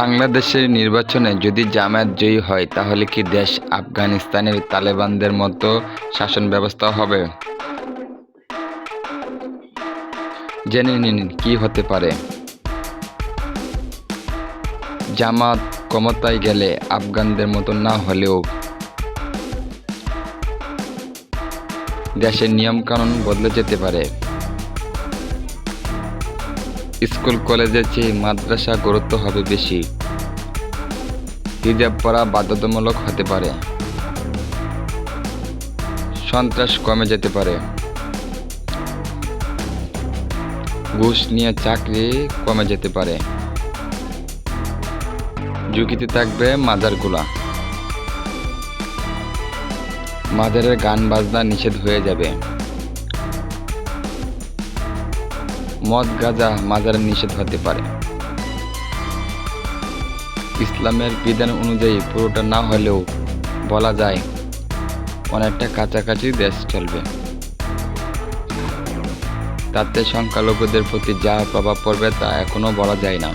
বাংলাদেশের নির্বাচনে যদি জামায়াত জয়ী হয়, তাহলে কি দেশ আফগানিস্তানের তালেবানদের মতো শাসন ব্যবস্থা হবে? জেনে নিন, কি হতে পারে? জামাত ক্ষমতায় গেলে আফগানদের মতো না হলেও দেশের নিয়মকানুন বদলে যেতে পারে। স্কুল কলেজের চেয়ে মাদ্রাসা গুরুত্ব হবে বেশি। হিজাব পরা বাধ্যতামূলক হতে পারে। সন্ত্রাস কমে যেতে পারে। ঘুষ নিয়ে চাকরি কমে যেতে পারে। ঝুঁকিতে থাকবে মাজারগুলা। মাজারের গান বাজনা নিষেধ হয়ে যাবে। মদ গাঁজা মাজারে নিষেধ হতে পারে। ইসলামের বিধান অনুযায়ী পুরোটা না হলেও বলা যায়, অনেকটা কাছাকাছি দেশ চলবে। তাতে সংখ্যালঘুদের প্রতি যা প্রভাব পড়বে তা এখনও বলা যায় না।